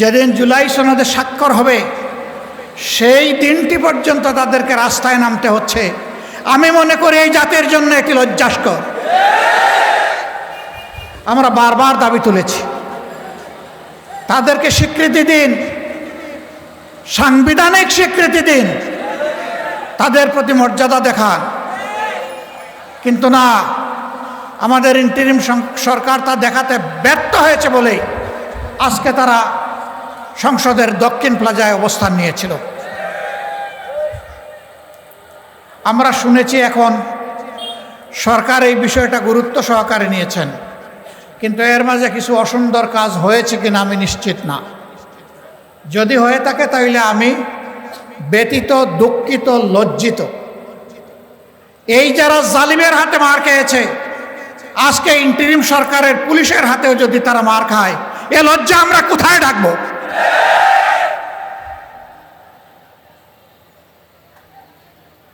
যেদিন জুলাই সনদে স্বাক্ষর হবে, সেই দিনটি পর্যন্ত তাদেরকে রাস্তায় নামতে হচ্ছে। আমি মনে করি এই জাতির জন্য একটি লজ্জাস্কর। আমরা বারবার দাবি তুলেছি। তাদেরকে স্বীকৃতি দিন, সাংবিধানিক স্বীকৃতি দিন, তাদের প্রতি মর্যাদা দেখান। কিন্তু না, আমাদের ইন্টারিম সরকার তা দেখাতে ব্যর্থ হয়েছে বলেই আজকে তারা সংসদের দক্ষিণ প্লাজায় অবস্থান নিয়েছিল। আমরা শুনেছি এখন সরকার এই বিষয়টা গুরুত্ব সহকারে নিয়েছেন। কিন্তু এর মাঝে কিছু অসুন্দর কাজ হয়েছে কিনা আমি নিশ্চিত না। যদি হয়ে থাকে তাহলে আমি ব্যতীত, দুঃখিত, লজ্জিত। এই যারা জালিমের হাতে মার খেয়েছে, আজকে ইন্টারিম সরকারের পুলিশের হাতেও যদি তারা মার খায়, এ লজ্জা আমরা কোথায় ডাকবো?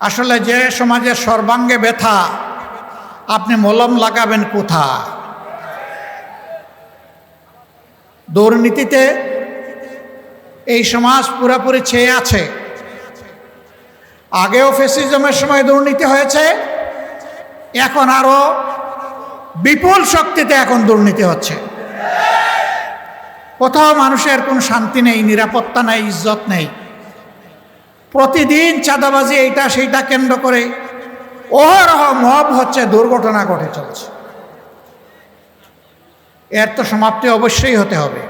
আসলে যে সমাজের সর্বাঙ্গে ব্যথা, আপনি মলম লাগাবেন কোথা দুর্নীতিতে এই সমাজ পুরোপুরি ছেয়ে আছে। আগেও ফেসিজমের সময় দুর্নীতি হয়েছে, এখন আরও বিপুল শক্তিতে এখন দুর্নীতি হচ্ছে। কোথাও মানুষের কোনো শান্তি নেই, নিরাপত্তা নেই, ইজ্জত নেই। প্রতিদিন চাঁদাবাজি এইটা সেইটা কেন্দ্র করে অহরহ মব হচ্ছে দুর্ঘটনা ঘটে চলছে। এর তো সমাপ্তি অবশ্যই হতে হবে।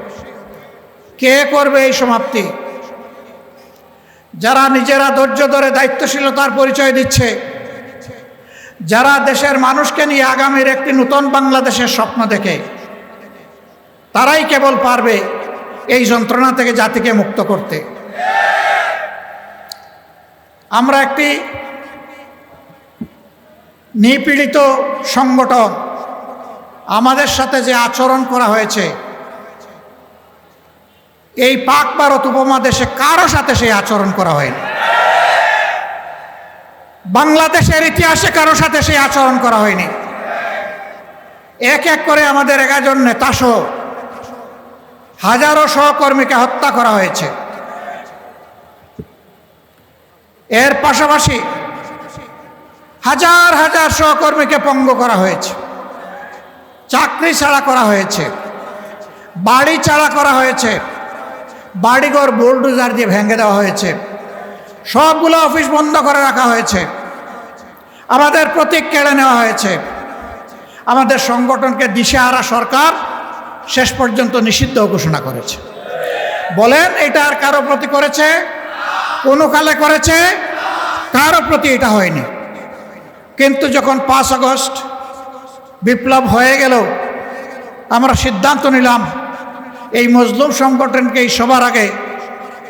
কে করবে এই সমাপ্তি? যারা নিজেরা ধৈর্য ধরে দায়িত্বশীলতার পরিচয় দিচ্ছে, যারা দেশের মানুষকে নিয়ে আগামীর একটি নূতন বাংলাদেশের স্বপ্ন দেখে, তারাই কেবল পারবে এই যন্ত্রণা থেকে জাতিকে মুক্ত করতে। আমরা একটি নিপীড়িত সংগঠন, আমাদের সাথে যে আচরণ করা হয়েছে, এই পাক ভারত উপমহাদেশে কারও সাথে সেই আচরণ করা হয়নি। বাংলাদেশের ইতিহাসে কারও সাথে সেই আচরণ করা হয়নি। এক এক করে আমাদের এগারোজন নেতাসহ হাজারো সহকর্মীকে হত্যা করা হয়েছে। এর পাশাপাশি হাজার হাজার সহকর্মীকে পঙ্গ করা হয়েছে, চাকরি ছাড়া করা হয়েছে, বাড়ি ছাড়া করা হয়েছে, বাড়িঘর বোল্ডোজার দিয়ে ভেঙে দেওয়া হয়েছে, সবগুলো অফিস বন্ধ করে রাখা হয়েছে, আমাদের প্রতীক কেড়ে নেওয়া হয়েছে, আমাদের সংগঠনকে দিশেহারা সরকার শেষ পর্যন্ত নিষিদ্ধ ঘোষণা করেছে। বলেন, এটা আর কারও প্রতি করেছে? কোনো কালে করেছে? কারও প্রতি এটা হয়নি। কিন্তু যখন পাঁচ আগস্ট বিপ্লব হয়ে গেল, আমরা সিদ্ধান্ত নিলাম, এই মজলুম সংগঠনকে এই সবার আগে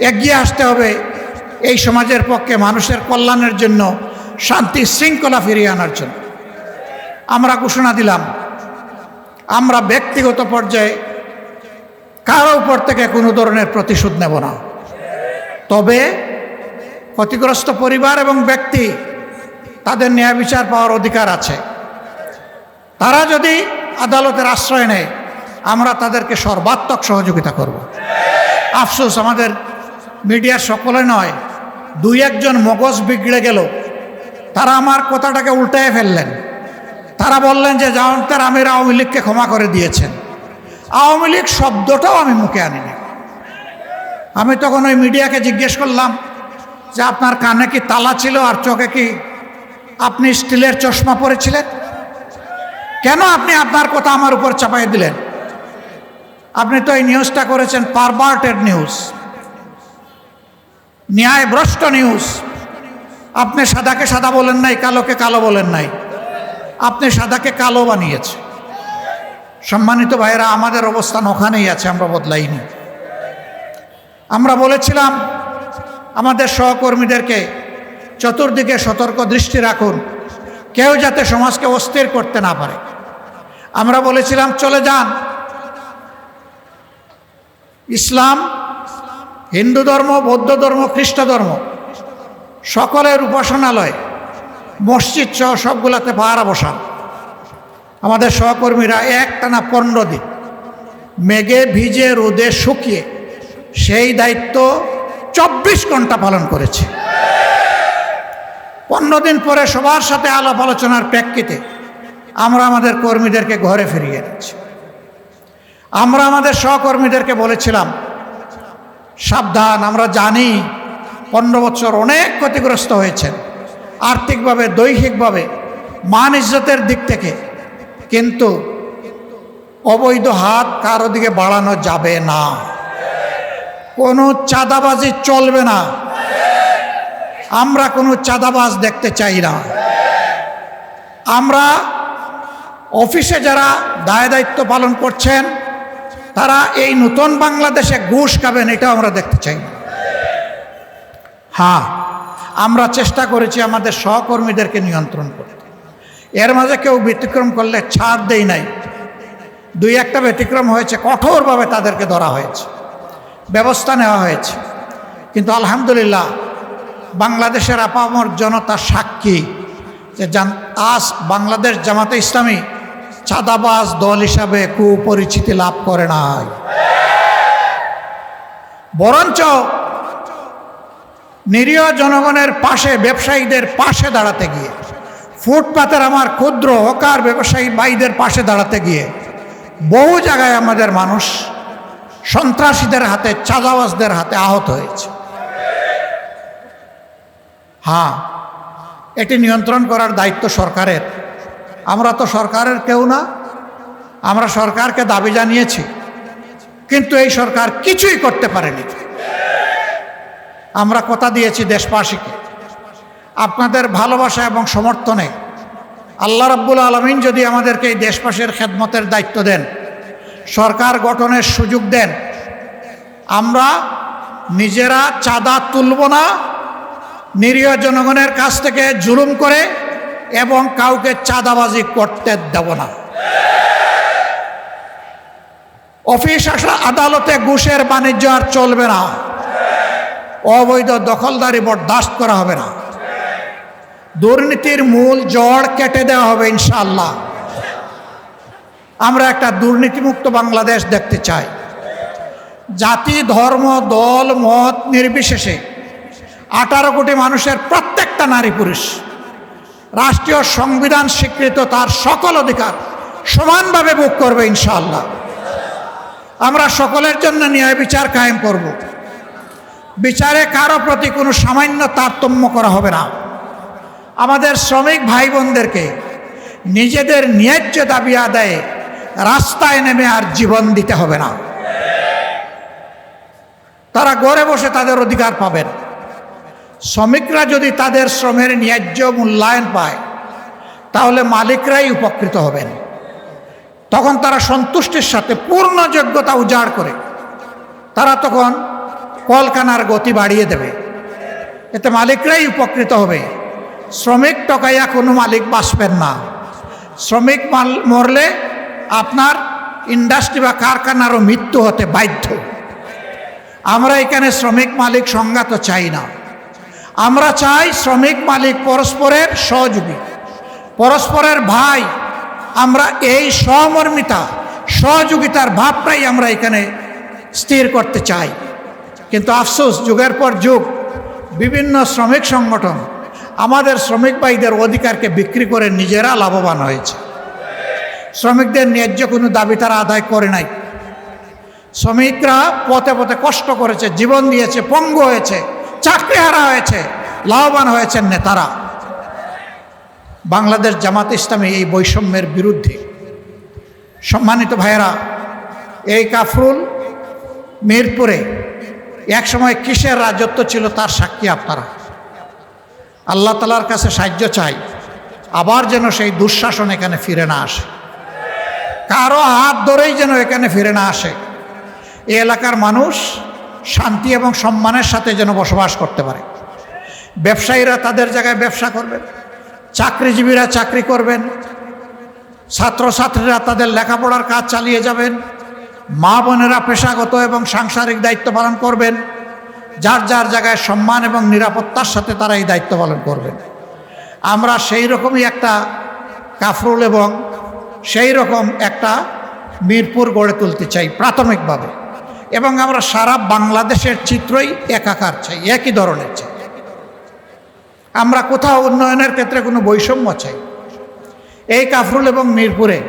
এগিয়ে আসতে হবে, এই সমাজের পক্ষে মানুষের কল্যাণের জন্য, শান্তি শৃঙ্খলা ফিরিয়ে আনার জন্য। আমরা ঘোষণা দিলাম, আমরা ব্যক্তিগত পর্যায়ে কারও উপর থেকে কোনো ধরনের প্রতিশোধ নেব না। তবে ক্ষতিগ্রস্ত পরিবার এবং ব্যক্তি তাদের ন্যায় বিচার পাওয়ার অধিকার আছে। তারা যদি আদালতের আশ্রয় নেয়, আমরা তাদেরকে সর্বাত্মক সহযোগিতা করব। আফসোস, আমাদের মিডিয়ার সকলে নয়, দুই একজন মগজ বিগড়ে গেল। তারা আমার কথাটাকে উল্টায় ফেললেন। তারা বললেন যে জামানতার আমির আওয়ামী লীগকে ক্ষমা করে দিয়েছেন। আওয়ামী লীগ শব্দটাও আমি মুখে আনিনি। আমি তখন ওই মিডিয়াকে জিজ্ঞেস করলাম যে আপনার কানে কি তালা ছিল আর চোখে কি আপনি স্টিলের চশমা পরেছিলেন? কেন আপনি আপনার কথা আমার উপর চাপাই দিলেন? আপনি তো এই নিউজটা করেছেন, পারভার্টেড নিউজ। ন্যায়ভ্রষ্ট নিউজ। আপনি সাদাকে সাদা বলেন নাই, কালোকে কালো বলেন নাই। আপনি সাদাকে কালো বানিয়েছে। সম্মানিত ভাইয়েরা, আমাদের অবস্থান ওখানেই আছে, আমরা বদলাইনি। আমরা বলেছিলাম আমাদের সহকর্মীদেরকে চতুর্দিকে সতর্ক দৃষ্টি রাখুন। কেউ যাতে সমাজকে অস্থির করতে না পারে। আমরা বলেছিলাম, চলে যান। ইসলাম হিন্দু ধর্ম, বৌদ্ধ ধর্ম, খ্রিস্ট ধর্ম সকলের উপাসনালয়, মসজিদ সহ সবগুলাতে পাহারা বসান। আমাদের সহকর্মীরা একটানা পনেরো দিন মেঘে ভিজে রোদে শুকিয়ে সেই দায়িত্ব চব্বিশ ঘণ্টা পালন করেছে। পনেরো দিন পরে সবার সাথে আলাপ আলোচনার প্রেক্ষিতে আমরা আমাদের কর্মীদেরকে ঘরে ফিরিয়ে এনেছি। আমরা আমাদের সহকর্মীদেরকে বলেছিলাম, সাবধান, আমরা জানি পনেরো বছর অনেক ক্ষতিগ্রস্ত হয়েছেন। আর্থিকভাবে, দৈহিকভাবে, মান ইজ্জতের দিক থেকে। কিন্তু অবৈধ হাত কারও দিকে বাড়ানো যাবে না। কোনো চাঁদাবাজি চলবে না। আমরা কোনো চাঁদাবাজ দেখতে চাই না। আমরা অফিসে যারা দায় দায়িত্ব পালন করছেন, তারা এই নতুন বাংলাদেশে ঘুষ খাবেন, এটাও আমরা দেখতে চাই না। হ্যাঁ আমরা চেষ্টা করেছি আমাদের সহকর্মীদেরকে নিয়ন্ত্রণ করতে এর মাঝে কেউ ব্যতিক্রম করলে ছাড় দেই নাই। দুই একটা ব্যতিক্রম হয়েছে, কঠোরভাবে তাদেরকে ধরা হয়েছে। ব্যবস্থা নেওয়া হয়েছে। কিন্তু আলহামদুলিল্লাহ বাংলাদেশের আপামর জনতা সাক্ষী যে আজ বাংলাদেশ জামাতে ইসলামী চাঁদাবাজ দল হিসাবে কুপরিচিতি লাভ করে নাই। বরঞ্চ নিরীহ জনগণের পাশে, ব্যবসায়ীদের পাশে দাঁড়াতে গিয়ে, ফুটপাতের আমার ক্ষুদ্র হকার ব্যবসায়ী ভাইদের পাশে দাঁড়াতে গিয়ে, বহু জায়গায় আমাদের মানুষ সন্ত্রাসীদের হাতে, চাঁদাবাজদের হাতে আহত হয়েছে। হ্যাঁ এটি নিয়ন্ত্রণ করার দায়িত্ব সরকারের। আমরা তো সরকারের কেউ না, আমরা সরকারকে দাবি জানিয়েছি, কিন্তু এই সরকার কিছুই করতে পারেনি। আমরা কথা দিয়েছি দেশবাসীকে, আপনাদের ভালোবাসা এবং সমর্থনে। আল্লাহ রব্বুল আলমিন যদি আমাদেরকে এই দেশবাসীর খেদমতের দায়িত্ব দেন সরকার গঠনের সুযোগ দেন। আমরা নিজেরা চাঁদা তুলব না। নিরীহ জনগণের কাছ থেকে জুলুম করে এবং কাউকে চাঁদাবাজি করতে দেব না। অফিস আসা আদালতে ঘুষের বাণিজ্য আর চলবে না। অবৈধ দখলদারি বরদাস্ত করা হবে না। দুর্নীতির মূল জড় কেটে দেওয়া হবে ইনশাল্লাহ আমরা একটা দুর্নীতিমুক্ত বাংলাদেশ দেখতে চাই। জাতি, ধর্ম, দল, মত নির্বিশেষে আঠারো কোটি মানুষের প্রত্যেকটা নারী পুরুষ রাষ্ট্রীয় সংবিধান স্বীকৃত তার সকল অধিকার সমানভাবে ভোগ করবে ইনশাআল্লাহ। আমরা সকলের জন্য ন্যায় বিচার কায়েম করব। বিচারে কারও প্রতি কোনো সামান্য তারতম্য করা হবে না। আমাদের শ্রমিক ভাই বোনদেরকে নিজেদের ন্যায্য দাবি আদায়ে রাস্তায় নেমে আর জীবন দিতে হবে না। তারা গড়ে বসে তাদের অধিকার পাবেন। শ্রমিকরা যদি তাদের শ্রমের ন্যায্য মূল্যায়ন পায়, তাহলে মালিকরাই উপকৃত হবেন। তখন তারা সন্তুষ্টির সাথে পূর্ণ যোগ্যতা উজাড় করে। তারা তখন কলকানার গতি বাড়িয়ে দেবে। এতে মালিকরাই উপকৃত হবে। শ্রমিক টকাইয়া কোনো মালিক বাঁচবেন না। শ্রমিক মাল মরলে আপনার ইন্ডাস্ট্রি বা কারখানারও মৃত্যু হতে বাধ্য। আমরা এখানে শ্রমিক মালিক সংঘাত চাই না। আমরা চাই শ্রমিক মালিক পরস্পরের সহযোগী। পরস্পরের ভাই, আমরা এই সহমর্মিতা, সহযোগিতার ভাবটাই আমরা এখানে স্থির করতে চাই। কিন্তু আফসোস, যুগের পর যুগ, বিভিন্ন শ্রমিক সংগঠন আমাদের শ্রমিক ভাইদের অধিকারকে বিক্রি করে নিজেরা লাভবান হয়েছে। শ্রমিকদের ন্যায্য কোনো দাবি তারা আদায় করে নাই। শ্রমিকরা পথে পথে কষ্ট করেছে, জীবন দিয়েছে, পঙ্গু হয়েছে, চাকরি হারা হয়েছে, লাভবান হয়েছেন নেতারা। বাংলাদেশ জামাত ইসলামী এই বৈষম্যের বিরুদ্ধে। সম্মানিত ভাইয়েরা, এই কাফরুল মিরপুরে একসময় কিসের রাজত্ব ছিল তার সাক্ষী আপনারা। আল্লাহ তালার কাছে সাহায্য চাই, আবার যেন সেই দুঃশাসন এখানে ফিরে না আসে। কারও হাত ধরেই যেন এখানে ফিরে না আসে। এই এলাকার মানুষ শান্তি এবং সম্মানের সাথে যেন বসবাস করতে পারে। ব্যবসায়ীরা তাদের জায়গায় ব্যবসা করবেন, চাকরিজীবীরা চাকরি করবেন, ছাত্রছাত্রীরা তাদের লেখাপড়ার কাজ চালিয়ে যাবেন, মা বোনেরা পেশাগত এবং সাংসারিক দায়িত্ব পালন করবেন, যার যার জায়গায় সম্মান এবং নিরাপত্তার সাথে তারা এই দায়িত্ব পালন করবেন। আমরা সেই রকমই একটা কাফরুল এবং সেই রকম একটা মিরপুর গড়ে তুলতে চাই প্রাথমিকভাবে। এবং আমরা সারা বাংলাদেশের চিত্রই একাকার চাই, একই ধরনের চাই। আমরা কোথাও উন্নয়নের ক্ষেত্রে কোনো বৈষম্য চাই। এই কাফরুল এবং মিরপুরে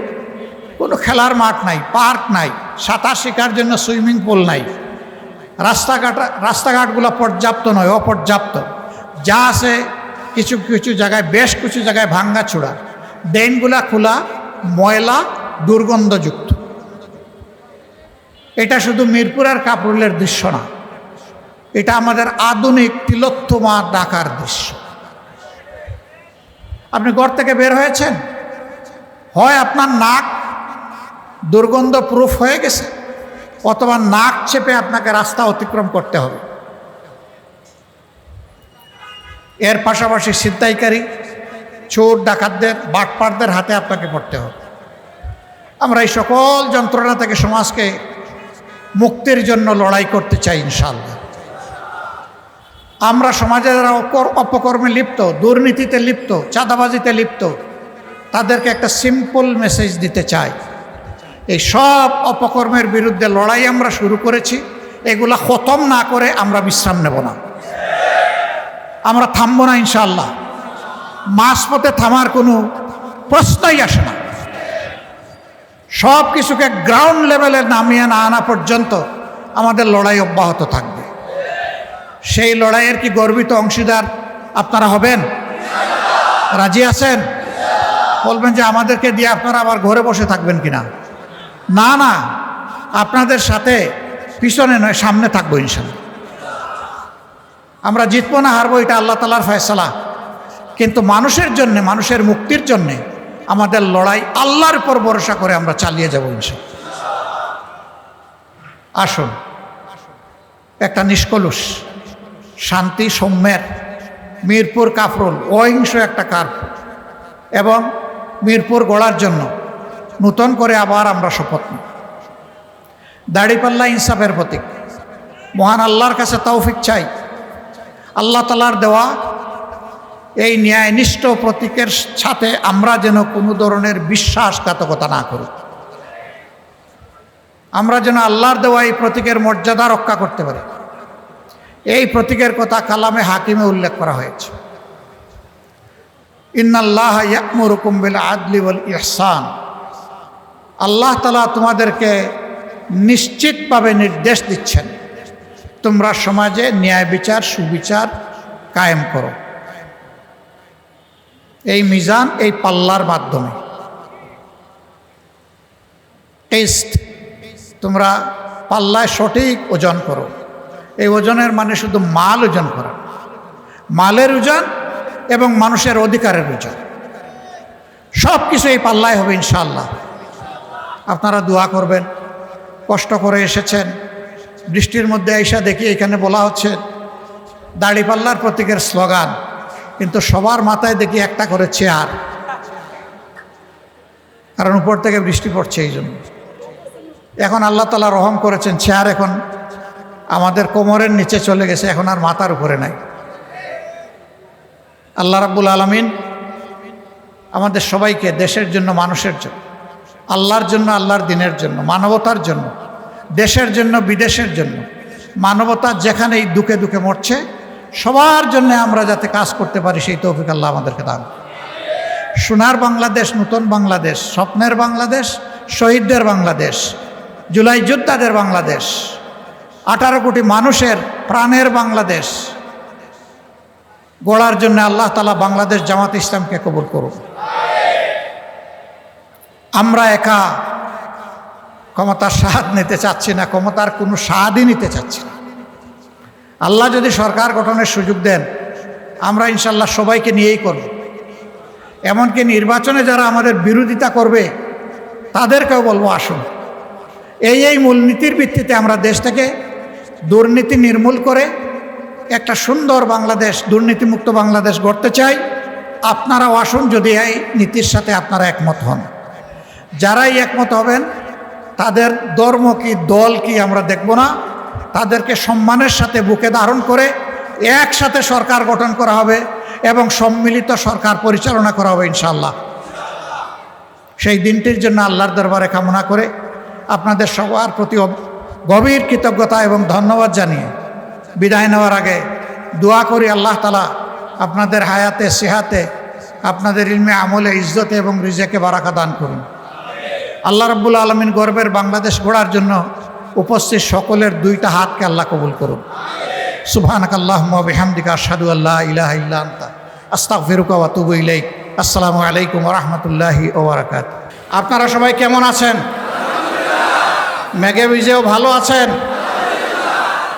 কোনো খেলার মাঠ নাই, পার্ক নাই, সাঁতার শেখার জন্য সুইমিং পুল নাই। রাস্তাঘাট, রাস্তাঘাটগুলো পর্যাপ্ত নয়, অপর্যাপ্ত। যা আছে কিছু কিছু জায়গায়, বেশ কিছু জায়গায় ভাঙ্গা চূড়া ড্রেনগুলা খোলা ময়লা দুর্গন্ধযুক্ত। এটা শুধু মিরপুরের কাপড়ের দৃশ্য না, এটা আমাদের আধুনিক তিলোত্তমা ডাকার দৃশ্য। আপনি ঘর থেকে বের হয়েছেন? হয় আপনার নাক দুর্গন্ধ প্রুফ হয়ে গেছে, অথবা নাক চেপে আপনাকে রাস্তা অতিক্রম করতে হবে। এর পাশাপাশি ছিনতাইকারী চোর ডাকাতদের, বাটপাটদের হাতে আপনাকে পড়তে হবে। আমরা এই সকল যন্ত্রণা থেকে সমাজকে মুক্তির জন্য লড়াই করতে চাই ইনশাল্লাহ আমরা সমাজে যারা অপকর্মে লিপ্ত, দুর্নীতিতে লিপ্ত, চাঁদাবাজিতে লিপ্ত, তাদেরকে একটা সিম্পল মেসেজ দিতে চাই। এই সব অপকর্মের বিরুদ্ধে লড়াই আমরা শুরু করেছি, এগুলা খতম না করে আমরা বিশ্রাম নেব না। আমরা থামবো না ইনশাল্লাহ মাঝপথে থামার কোনো প্রশ্নই আসে না। সব কিছুকে গ্রাউন্ড লেভেলে নামিয়ে না আনা পর্যন্ত আমাদের লড়াই অব্যাহত থাকবে। সেই লড়াইয়ের কি গর্বিত অংশীদার আপনারা হবেন? রাজি আছেন? বলবেন যে আমাদেরকে দিয়ে আপনারা আবার ঘরে বসে থাকবেন কিনা? না না, আপনাদের সাথে পিছনে নয়, সামনে থাকব ইনশাল্লাহ। আমরা জিতবো না, হারবো, এটা আল্লাহ তালার ফয়সলা। কিন্তু মানুষের জন্য, মানুষের মুক্তির জন্যে আমাদের লড়াই আল্লাহর উপর ভরসা করে আমরা চালিয়ে যাব ইনশাল্লাহ আসুন। একটা নিষ্কলুষ, শান্তি, সৌম্যের মিরপুর কাফরুল, অহিংস একটা কার এবং মিরপুর গড়ার জন্য নূতন করে আবার আমরা শপথ নিই দাড়িপাল্লা ইনসাফের প্রতীক। মহান আল্লাহর কাছে তৌফিক চাই। আল্লাহ তালার দেওয়া এই ন্যায়নিষ্ঠ প্রতীকের সাথে আমরা যেন কোনো ধরনের বিশ্বাসঘাতকতা না করি। আমরা যেন আল্লাহর দেওয়া এই প্রতীকের মর্যাদা রক্ষা করতে পারি। এই প্রতীকের কথা কালামে হাকিমে উল্লেখ করা হয়েছে। ইন্নাল্লাহ ইয়াকমুরুকুম বিল আদলি ওয়াল ইহসান। আল্লাহ তালা তোমাদেরকে নিশ্চিতভাবে নির্দেশ দিচ্ছেন, তোমরা সমাজে ন্যায় বিচার, সুবিচার কায়েম করো। এই মিজান এই পাল্লার মাধ্যমে। টেস্ট, তোমরা পাল্লায় সঠিক ওজন করো। এই ওজনের মানে শুধু মাল ওজন করা। মালের ওজন এবং মানুষের অধিকারের ওজন। সব কিছু এই পাল্লায় হবে ইনশাল্লাহ আপনারা দোয়া করবেন। কষ্ট করে এসেছেন। বৃষ্টির মধ্যে আইসা দেখি এখানে বলা হচ্ছে দাড়িপাল্লার প্রতীকের স্লোগান কিন্তু সবার মাথায় দেখি একটা করে চেয়ার। কারণ উপর থেকে বৃষ্টি পড়ছে এই জন্য। এখন আল্লাহ তালা রহম করেছেন, চেয়ার এখন আমাদের কোমরের নিচে চলে গেছে, এখন আর মাথার উপরে নাই। আল্লাহ রাব্বুল আলমিন আমাদের সবাইকে দেশের জন্য, মানুষের জন্য, আল্লাহর জন্য, আল্লাহর দিনের জন্য, মানবতার জন্য, দেশের জন্য, বিদেশের জন্য, মানবতা যেখানে এই দুঃখে দুঃখে মরছে সবার জন্য আমরা যাতে কাজ করতে পারি, সেই তৌফিক আল্লাহ আমাদেরকে দান সোনার বাংলাদেশ, নূতন বাংলাদেশ, স্বপ্নের বাংলাদেশ, শহীদদের বাংলাদেশ, জুলাই যোদ্ধাদের বাংলাদেশ, আঠারো কোটি মানুষের প্রাণের বাংলাদেশ, গড়ার জন্য আল্লাহ তালা বাংলাদেশ জামাত ইসলামকে কবুল করুন। আমরা একা ক্ষমতার স্বাদ নিতে চাচ্ছি না, ক্ষমতার কোনো স্বাদই নিতে চাচ্ছি না। আল্লাহ যদি সরকার গঠনের সুযোগ দেন, আমরা ইনশাল্লাহ সবাইকে নিয়েই করব। এমনকি নির্বাচনে যারা আমাদের বিরোধিতা করবে, তাদেরকেও বলব আসুন। এই এই মূলনীতির ভিত্তিতে আমরা দেশটাকে দুর্নীতি নির্মূল করে একটা সুন্দর বাংলাদেশ, দুর্নীতিমুক্ত বাংলাদেশ গড়তে চাই। আপনারাও আসুন যদি এই নীতির সাথে আপনারা একমত হন। যারাই একমত হবেন, তাদের ধর্ম কি, দল কি আমরা দেখব না। তাদেরকে সম্মানের সাথে বুকে ধারণ করে একসাথে সরকার গঠন করা হবে এবং সম্মিলিত সরকার পরিচালনা করা হবে ইনশাল্লাহ সেই দিনটির জন্য আল্লাহর দরবারে কামনা করে আপনাদের সবার প্রতি গভীর কৃতজ্ঞতা এবং ধন্যবাদ জানিয়ে বিদায় নেওয়ার আগে দোয়া করি আল্লাহ তালা আপনাদের হায়াতে, সেহাতে, আপনাদের ইলমে আমলে, ইজ্জতে এবং রিজেকে বারাকা দান করুন। আল্লাহ রব্বুল আলমিন গর্বের বাংলাদেশ গড়ার জন্য উপস্থিত সকলের দুইটা হাতকে আল্লাহ কবুল করুন। আসসালামু আলাইকুম আপনারা সবাই কেমন আছেন? মেঘে বিজেও ভালো আছেন?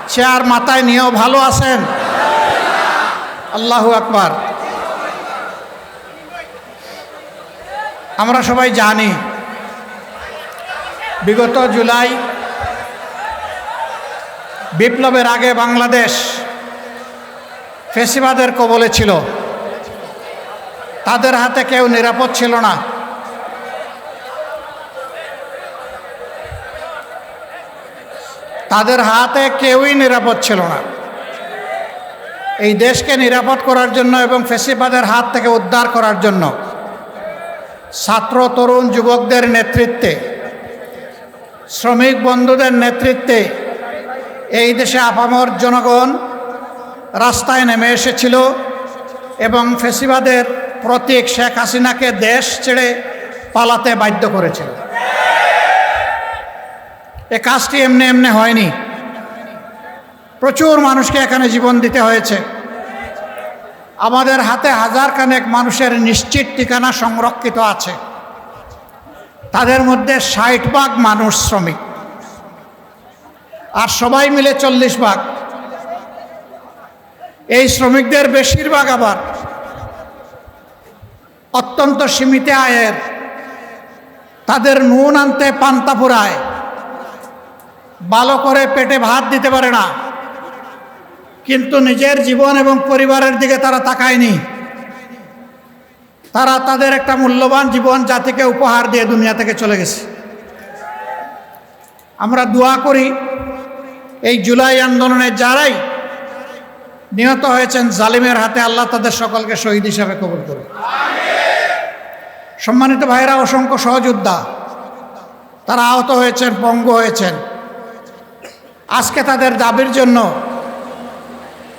চেয়ার মাথায় নিয়েও ভালো আছেন? আল্লাহু আকবার। আমরা সবাই জানি, বিগত জুলাই বিপ্লবের আগে বাংলাদেশ ফেসিবাদের কবলে ছিল। তাদের হাতে কেউ নিরাপদ ছিল না। তাদের হাতে কেউই নিরাপদ ছিল না। এই দেশকে নিরাপদ করার জন্য এবং ফেসিবাদের হাত থেকে উদ্ধার করার জন্য ছাত্র, তরুণ, যুবকদের নেতৃত্বে, শ্রমিক বন্ধুদের নেতৃত্বে এই দেশে আপামর জনগণ রাস্তায় নেমে এসেছিল এবং ফেসিবাদের প্রতীক শেখ হাসিনাকে দেশ ছেড়ে পালাতে বাধ্য করেছিল। এ কাজটি এমনি এমনি হয়নি। প্রচুর মানুষকে এখানে জীবন দিতে হয়েছে। আমাদের হাতে হাজার খানেক মানুষের নিশ্চিত ঠিকানা সংরক্ষিত আছে। তাদের মধ্যে ষাট ভাগ মানুষ শ্রমিক। আর সবাই মিলে চল্লিশ ভাগ। এই শ্রমিকদের বেশিরভাগ আবার অত্যন্ত সীমিত আয়ের। তাদের নুন আনতে পান্তা পুরায়। ভালো করে পেটে ভাত দিতে পারে না। কিন্তু নিজের জীবন এবং পরিবারের দিকে তারা তাকায়নি। তারা তাদের একটা মূল্যবান জীবন জাতিকে উপহার দিয়ে দুনিয়া থেকে চলে গেছে। আমরা দোয়া করি এই জুলাই আন্দোলনে যারাই নিহত হয়েছেন জালিমের হাতে, আল্লাহ তাদের সকলকে শহীদ হিসাবে কবর করুন সম্মানিত ভাইরা অসংখ্য সহযোদ্ধা, তারা আহত হয়েছেন, পঙ্গু হয়েছেন। আজকে তাদের দাবির জন্য